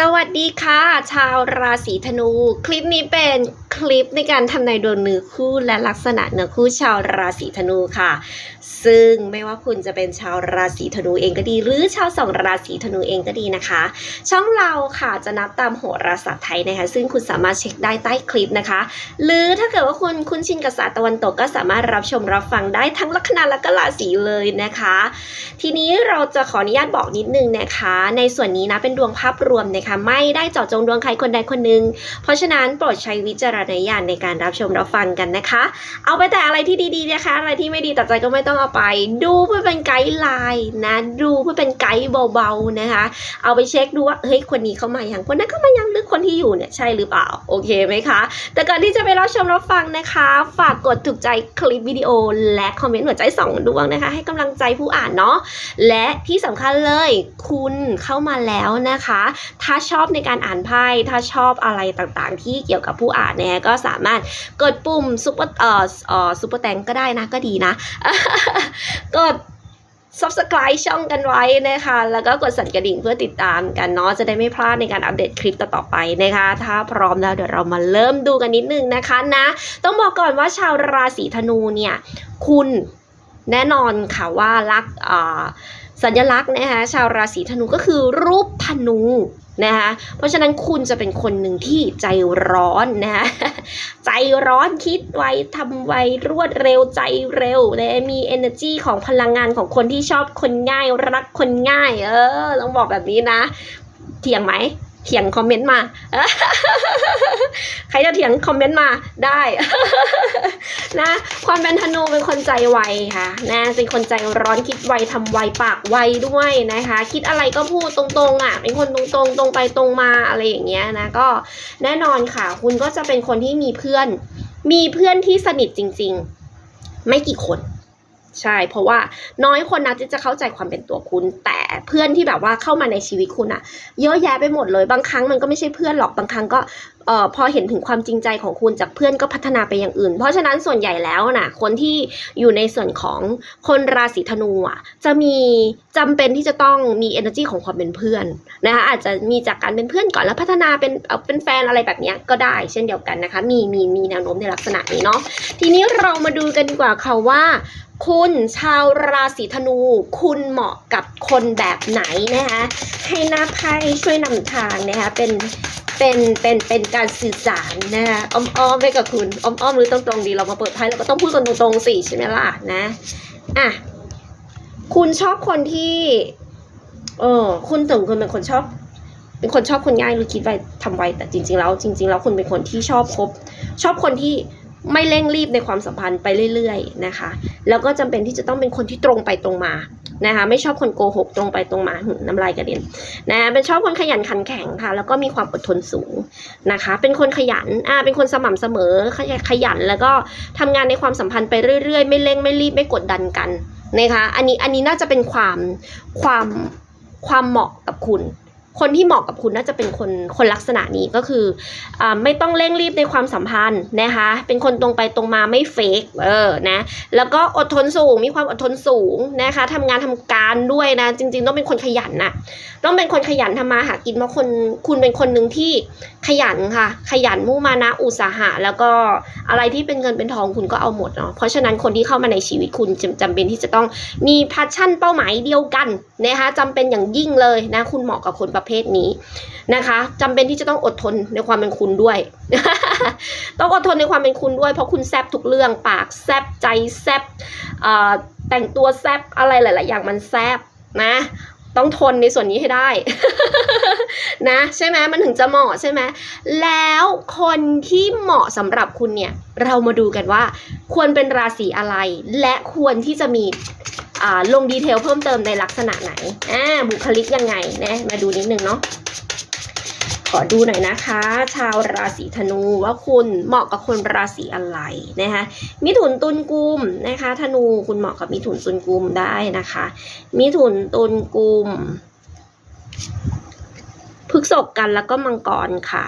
สวัสดีค่ะ ชาวราศีธนู คลิปนี้เป็นคลิปในการทำนายดวงเนื้อคู่และลักษณะเนื้อคู่ชาวราศีธนูค่ะ ซึ่งไม่ว่าคุณจะเป็นชาวราศีธนูเองก็ดี หรือชาวสองราศีธนูเองก็ดีนะคะ ช่องเราค่ะจะนับตามโหราศาสตร์ไทยนะคะ ซึ่งคุณสามารถเช็คได้ใต้คลิปนะคะ หรือถ้าเกิดว่าคุณคุ้นชินกับศาสตร์ตะวันตกก็สามารถรับชมรับฟังได้ทั้งลัคนาและก็ราศีเลยนะคะ ทีนี้เราจะขออนุญาตบอกนิดนึงนะคะ ในส่วนนี้นะเป็นดวงภาพรวมนะคะ ไม่ได้เจาะจงดวงใครคนใดคนหนึ่งเพราะฉะนั้นโปรดใช้วิจารณญาณในการรับชมรับฟังกันนะคะ เอาไปแต่อะไรที่ดีๆนะคะ อะไรที่ไม่ดีตัดใจก็ไม่ต้องเอาไป ดูเพื่อเป็นไกด์ไลน์นะ ดูเพื่อเป็นไกด์เบาๆนะคะ เอาไปเช็คดูว่าเฮ้ยคนนี้เข้ามาอย่างคนนั้นเข้ามายังหรือคนที่อยู่เนี่ยใช่หรือเปล่าโอเคไหมคะ แต่ก่อนที่จะไปรับชมรับฟังนะคะ ฝากกดถูกใจคลิปวิดีโอ และคอมเมนต์หัวใจสองดวงนะคะ ให้กำลังใจผู้อ่านเนาะและที่สำคัญเลยคุณเข้ามาแล้วนะคะ ถ้าชอบในการอ่านไพ่ถ้าชอบอะไรต่างๆ ที่เกี่ยวกับผู้อ่านเนี่ยก็สามารถกดปุ่มซุปเปอร์เอ่อเอ่อซุปเปอร์แตงก็ได้นะก็ดีนะ กด subscribe ช่องกันไว้นะคะ แล้วก็กดสั่นกระดิ่งเพื่อติดตามกันเนาะ จะได้ไม่พลาดในการอัปเดตคลิปต่อๆไปนะคะ ถ้าพร้อมแล้วเดี๋ยวเรามาเริ่มดูกันนิดนึงนะคะนะ ต้องบอกก่อนว่าชาวราศีธนูเนี่ย คุณแน่นอนค่ะว่ารักอ่าสัญลักษณ์นะคะชาวราศีธนูก็คือรูปธนู นะคะเพราะฉะนั้นคุณจะเป็นคนหนึ่งที่ใจร้อนนะคะใจร้อนคิดไวทำไวรวดเร็วใจเร็วนะมี energy ของพลังงานของคนที่ชอบคนง่ายรักคนง่าย เออต้องบอกแบบนี้นะ เถียงไหม เถียงคอมเมนต์มา ใครจะเถียงคอมเมนต์มาได้ นะ ความเป็นธนูเป็นคนใจไวค่ะนะเป็นคนใจร้อนคิดไวทำไวปากไวด้วยนะคะ คิดอะไรก็พูดตรงๆอะเป็นคนตรงๆ ตรงไปตรงมาอะไรอย่างเงี้ยนะก็แน่นอนค่ะ คุณก็จะเป็นคนที่มีเพื่อน มีเพื่อนที่สนิทจริง ๆ ไม่กี่คน ใช่ เพราะว่าน้อยคนนะที่จะเข้าใจความเป็นตัวคุณ แต่เพื่อนที่แบบว่าเข้ามาในชีวิตคุณอะเยอะแยะไปหมดเลย บางครั้งมันก็ไม่ใช่เพื่อนหรอก บางครั้งก็ เอ่อพอเห็นถึงความจริงใจของคุณจากเพื่อนก็พัฒนาไปอย่างอื่น เพราะฉะนั้นส่วนใหญ่แล้วนะคนที่อยู่ในส่วนของคนราศีธนูอะจะมีจำเป็นที่จะต้องมี energy ของความเป็นเพื่อนนะคะอาจจะมีจากการเป็นเพื่อนก่อนแล้วพัฒนาเป็นเออเป็นแฟนอะไรแบบนี้ก็ได้ เช่นเดียวกันนะคะ มีมีมีแนวโน้มในลักษณะนี้เนาะทีนี้เรามาดูกันดีกว่าค่ะว่าคุณชาวราศีธนู คุณเหมาะกับคนแบบไหนนะคะให้หน้าไพ่ช่วยนำทางนะคะเป็น เป็นเป็นเป็นการสื่อสารนะคะอ้อมๆไปกับคุณอ้อมๆหรือตรงๆดีเรามาเปิดไพ่เราก็ต้องพูดกันตรงๆสิใช่ไหมล่ะนะอะคุณชอบคนที่เออคุณถึงคุณเป็นคนชอบ เป็นคนชอบคนง่ายหรือคิดไวทำไวแต่จริงๆแล้วจริง ๆ แล้วคุณเป็นคนที่ชอบคบ ชอบคนที่ไม่เร่งรีบในความสัมพันธ์ไปเรื่อย ๆ นะคะ แล้วก็จำเป็นที่จะต้องเป็นคนที่ตรงไปตรงมา นะคะไม่ชอบคนโกหกตรงไปตรงมาหน้ำลายกระเด็นนะเป็นชอบคนขยันขันแข็งค่ะ แล้วก็มีความอดทนสูงนะคะ เป็นคนขยันอ่าเป็นคนสม่ำเสมอขยขยันแล้วก็ทำงานในความสัมพันธ์ไปเรื่อยๆ ไม่เร่งไม่รีบไม่กดดันกันนะคะอันนี้อันนี้น่าจะเป็นความความความเหมาะกับคุณ คนที่เหมาะกับคุณน่าจะเป็นคนคนลักษณะนี้ก็คืออไม่ต้องเร่งรีบในความสัมพันธ์นะคะ เป็นคนตรงไปตรงมาไม่เฟกเออนะแล้วก็อดทนสูงมีความอดทนสูงนะคะทำงานทำการด้วยนะ จริง ๆ ต้องเป็นคนขยันนะต้องเป็นคนขยันทำมาหากินเพราะคนคุณเป็นคนหนึ่งที่ขยันค่ะ ขยันมุ่งมานะอุตสาหะ แล้วก็อะไรที่เป็นเงินเป็นทองคุณก็เอาหมดเนาะเพราะฉะนั้นคนที่เข้ามาในชีวิตคุณจำจำเป็นที่จะต้องมีพ a ชชั่นเป้าหมายเดียวกันนะคะจำเป็นอย่างยิ่งเลยนะคุณเหมาะกับคนประเภทนี้นะคะจำเป็นที่จะต้องอดทนในความเป็นคุณด้วย ต้องอดทนในความเป็นคุณด้วย เพราะคุณแซบทุกเรื่องปากแซบใจแซบแต่งตัวแซบอะไรหลาย ๆ อย่างมันแซบนะ ต้องทนในส่วนนี้ให้ได้ นะใช่ไหมมันถึงจะเหมาะใช่ไหมแล้วคนที่เหมาะสำหรับคุณเนี่ย เรามาดูกันว่า ควรเป็นราศีอะไร และควรที่จะมีอ่าลงดีเทลเพิ่มเติมในลักษณะไหนอ่าบุคลิกยังไงนะมาดูนิดนึงเนาะ อดูหน่อยนะคะ ชาวราศีธนูว่าคุณเหมาะกับคนราศีอะไรนะคะมิถุนตุลกุมนะคะธนูคุณเหมาะกับมิถุนตุลกุมได้นะคะ มิถุนตุลกุมพฤกษกกันแล้วก็มังกรค่ะ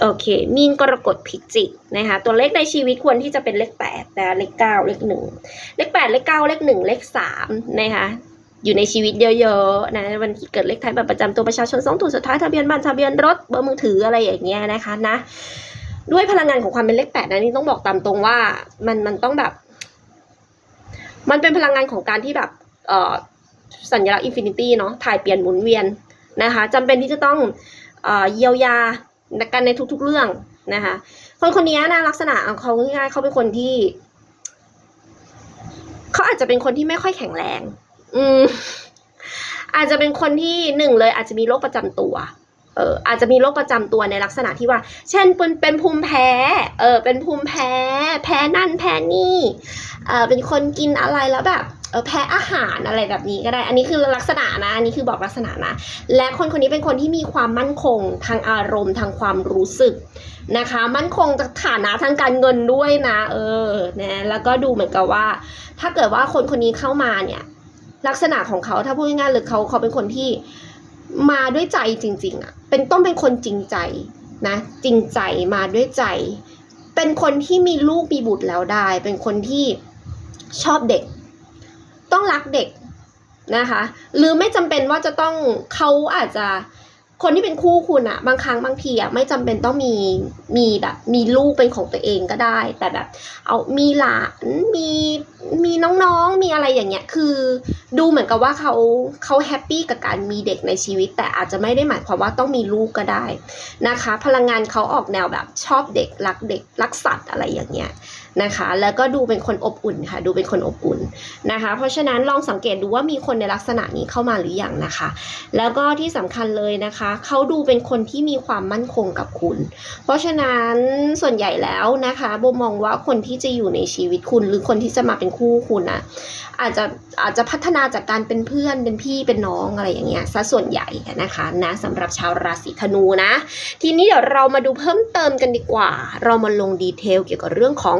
โอเค มีนกรกฎพิจิกนะคะ ตัวเลขในชีวิตควรที่จะเป็นเลขแปดแต่เลขเก้าเลขหนึ่งเลขแปดเลขเก้าเลขหนึ่งเลขสามนะคะ อยู่ในชีวิตเยอะๆนะวันที่เกิดเลขท้ายบัตรประจำตัวประชาชนสองตัวสุดท้ายทะเบียนบ้านทะเบียนรถเบอร์มือถืออะไรอย่างเงี้ยนะคะนะด้วยพลังงานของความเป็นเลขแปดนะนี่ต้องบอกตามตรงว่ามันมันต้องแบบ มันเป็นพลังงานของการที่แบบเอ่อสัญลักษณ์อินฟินิตี้เนาะถ่ายเปลี่ยนหมุนเวียนนะคะจำเป็นที่จะต้องเอ่อเยียวยากันในทุกๆเรื่องนะคะคนคนนี้นะลักษณะเขาง่ายๆเขาเป็นคนที่ เขาอาจจะเป็นคนที่ไม่ค่อยแข็งแรง อืมอาจจะเป็นคนที่หนึ่งเลย อาจจะมีโรคประจำตัว เอออาจจะมีโรคประจำตัวในลักษณะที่ว่า เช่นเป็นเป็นภูมิแพ้ เออเป็นภูมิแพ้ แพ้นั่นแพ้นี่เออเป็นคนกินอะไรแล้วแบบเออแพ้อาหารอะไรแบบนี้ก็ได้ อันนี้คือลักษณะนะ อันนี้คือบอกลักษณะนะ และคนคนนี้เป็นคนที่มีความมั่นคงทางอารมณ์ทางความรู้สึกนะคะ มั่นคงจากฐานะทางการเงินด้วยนะ เออนะแล้วก็ดูเหมือนกับว่า ถ้าเกิดว่าคนคนนี้เข้ามาเนี่ย ลักษณะของเขาถ้าพูดง่ายๆเลยเขาเขาเป็นคนที่มาด้วยใจจริง ๆอะเป็นต้องเป็นคนจริงใจนะจริงใจมาด้วยใจ เป็นคนที่มีลูกมีบุตรแล้วได้ เป็นคนที่ชอบเด็ก ต้องรักเด็กนะคะ หรือไม่จำเป็นว่าจะต้องเขาอาจจะ คนที่เป็นคู่คุณอะบางครั้งบางทีอะไม่จำเป็นต้องมีมีแบบ มีลูกเป็นของตัวเองก็ได้ แต่แบบ เอามีหลานมีมีน้องๆมีอะไรอย่างเงี้ยคือ ดูเหมือนกับว่าเขาเขาแฮปปี้กับการมีเด็กในชีวิต แต่อาจจะไม่ได้หมายความว่าต้องมีลูกก็ได้นะคะ พลังงานเขาออกแนวแบบชอบเด็กรักเด็กรักสัตว์อะไรอย่างเงี้ย นะคะ แล้วก็ดูเป็นคนอบอุ่นค่ะ ดูเป็นคนอบอุ่นนะคะ เพราะฉะนั้นลองสังเกตดูว่ามีคนในลักษณะนี้เข้ามาหรือยังนะคะ แล้วก็ที่สำคัญเลยนะคะ เขาดูเป็นคนที่มีความมั่นคงกับคุณ เพราะฉะนั้นส่วนใหญ่แล้วนะคะโบมองว่าคนที่จะอยู่ในชีวิตคุณ หรือคนที่จะมาเป็นคู่คุณนะอาจจะอาจจะพัฒนาจากการเป็นเพื่อนเป็นพี่เป็นน้องอะไรอย่างเงี้ยซะส่วนใหญ่นะคะนะสำหรับชาวราศีธนูนะ ทีนี้เดี๋ยวเรามาดูเพิ่มเติมกันดีกว่า เรามาลงดีเทลเกี่ยวกับเรื่องของ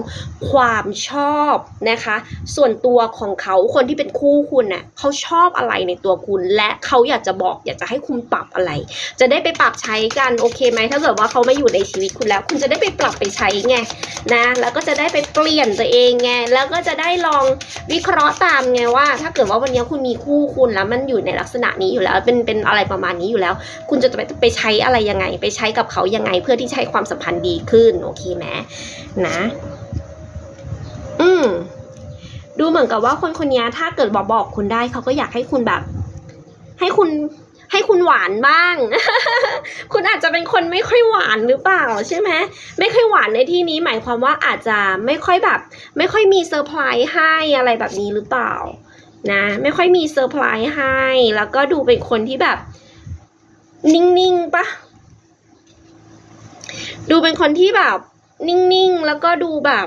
ความชอบนะคะ ส่วนตัวของเขาคนที่เป็นคู่คุณน่ะเขาชอบอะไรในตัวคุณ และเขาอยากจะบอก อยากจะให้คุณปรับอะไร จะได้ไปปรับใช้กันโอเคไหมถ้าเกิดว่าเขาไมาอยู่ในชีวิตคุณแล้ว คุณจะได้ไปปรับไปใช้ไงนะแล้วก็จะได้ไปเปลี่ยนตัวเองไงแล้วก็จะได้ลองวิเคราะห์ตามไงว่า ถ้าเกิดว่าวันนี้คุณมีคู่คุณแล้วมันอยู่ในลักษณะนี้อยู่แล้ว เป็นเป็นอะไรประมาณนี้อยู่แล้ว คุณจะไปไปใช้อะไรยังไง ไปใช้กับเขายังไง เพื่อที่จะใช้ความสัมพันธ์ดีขึ้นโอเคไหมนะ อืม ดูเหมือนกับว่าคนคนนี้ถ้าเกิดบอกบอกคุณได้เขาก็อยากให้คุณแบบ ให้คุณให้คุณหวานบ้าง คุณอาจจะเป็นคนไม่ค่อยหวานหรือเปล่าใช่ไหมไม่ค่อยหวานในที่นี้หมายความว่าอาจจะไม่ค่อยแบบ ไม่ค่อยมีเซอร์ไพรส์ให้อะไรแบบนี้หรือเปล่า นะ ไม่ค่อยมีเซอร์ไพรส์ให้ แล้วก็ดูเป็นคนที่แบบ นิ่งๆปะดูเป็นคนที่แบบ นิ่งๆ แล้วก็ดูแบบ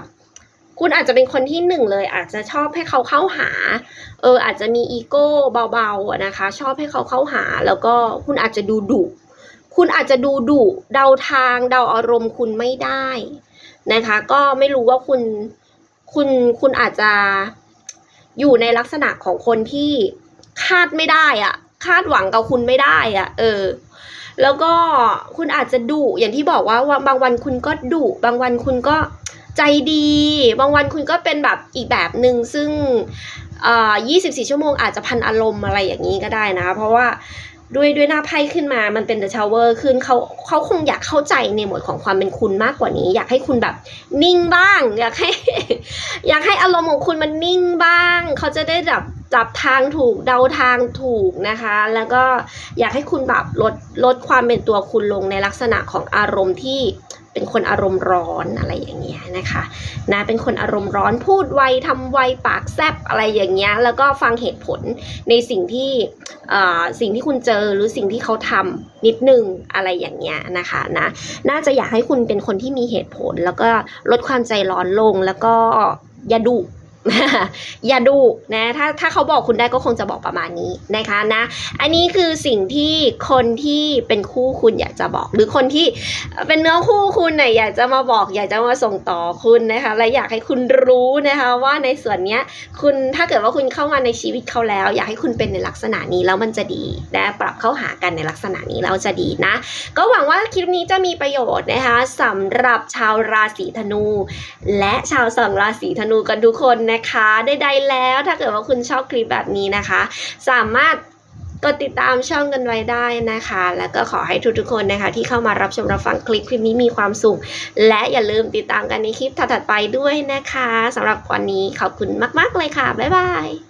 คุณอาจจะเป็นคนที่หนึ่งเลย อาจจะชอบให้เขาเข้าหา เอออาจจะมีอีโก้เบาๆนะคะ ชอบให้เขาเข้าหา แล้วก็คุณอาจจะดูดุคุณอาจจะดูดุเดาทางเดาอารมณ์คุณไม่ได้นะคะ ก็ไม่รู้ว่าคุณคุณคุณอาจจะอยู่ในลักษณะของคนที่คาดไม่ได้อะคาดหวังกับคุณไม่ได้อะเออ แล้วก็คุณอาจจะดุอย่างที่บอกว่าว่าบางวันคุณก็ดุบางวันคุณก็ ใจดี บางวันคุณก็เป็นแบบอีกแบบหนึ่งซึ่งเอ่อ24 ชั่วโมงอาจจะพันอารมณ์อะไรอย่างนี้ก็ได้นะ เพราะว่าด้วยด้วยหน้าไพ่ขึ้นมามันเป็นเดอะชาวเวอร์ขึ้นเขาเขาคงอยากเข้าใจในหมวดของความเป็นคุณมากกว่านี้ อยากให้คุณแบบนิ่งบ้าง อยากให้ อยากให้อารมณ์ของคุณมันนิ่งบ้าง เขาจะได้แบบจับทางถูกเดาทางถูกนะคะ แล้วก็อยากให้คุณแบบลดลดความเป็นตัวคุณลงในลักษณะของอารมณ์ที่เป็นคนอารมณ์ร้อนอะไรอย่างเงี้ยนะคะนะเป็นคนอารมณ์ร้อนพูดไวทำไวปากแซบอะไรอย่างเงี้ยแล้วก็ฟังเหตุผลในสิ่งที่สิ่งที่คุณเจอหรือสิ่งที่เขาทำนิดนึงอะไรอย่างเงี้ยนะคะนะน่าจะอยากให้คุณเป็นคนที่มีเหตุผล แล้วก็ลดความใจร้อนลงแล้วก็อย่าดุ อย่าดุนะถ้าถ้าเขาบอกคุณได้ก็คงจะบอกประมาณนี้นะคะนะ อันนี้คือสิ่งที่คนที่เป็นคู่คุณอยากจะบอก หรือคนที่เป็นเนื้อคู่คุณเนี่ยอยากจะมาบอก อยากจะมาส่งต่อคุณนะคะ และอยากให้คุณรู้นะคะ ว่าในส่วนเนี้ยคุณถ้าเกิดว่าคุณเข้ามาในชีวิตเขาแล้ว อยากให้คุณเป็นในลักษณะนี้แล้วมันจะดีนะปรับเข้าหากันในลักษณะนี้แล้วจะดีนะ ก็หวังว่าคลิปนี้จะมีประโยชน์นะคะสำหรับชาวราศีธนู และชาวสองราศีธนูกันทุกคนนะนะคะใดๆแล้วถ้าเกิดว่าคุณชอบคลิปแบบนี้นะคะ สามารถกดติดตามช่องกันไว้ได้นะคะ แล้วก็ขอให้ทุกๆคนนะคะที่เข้ามารับชมรับฟังคลิปคลิปนี้มีความสุข และอย่าลืมติดตามกันในคลิปถัดๆไปด้วยนะคะสำหรับวันนี้ขอบคุณมากๆเลยค่ะ บ๊ายบาย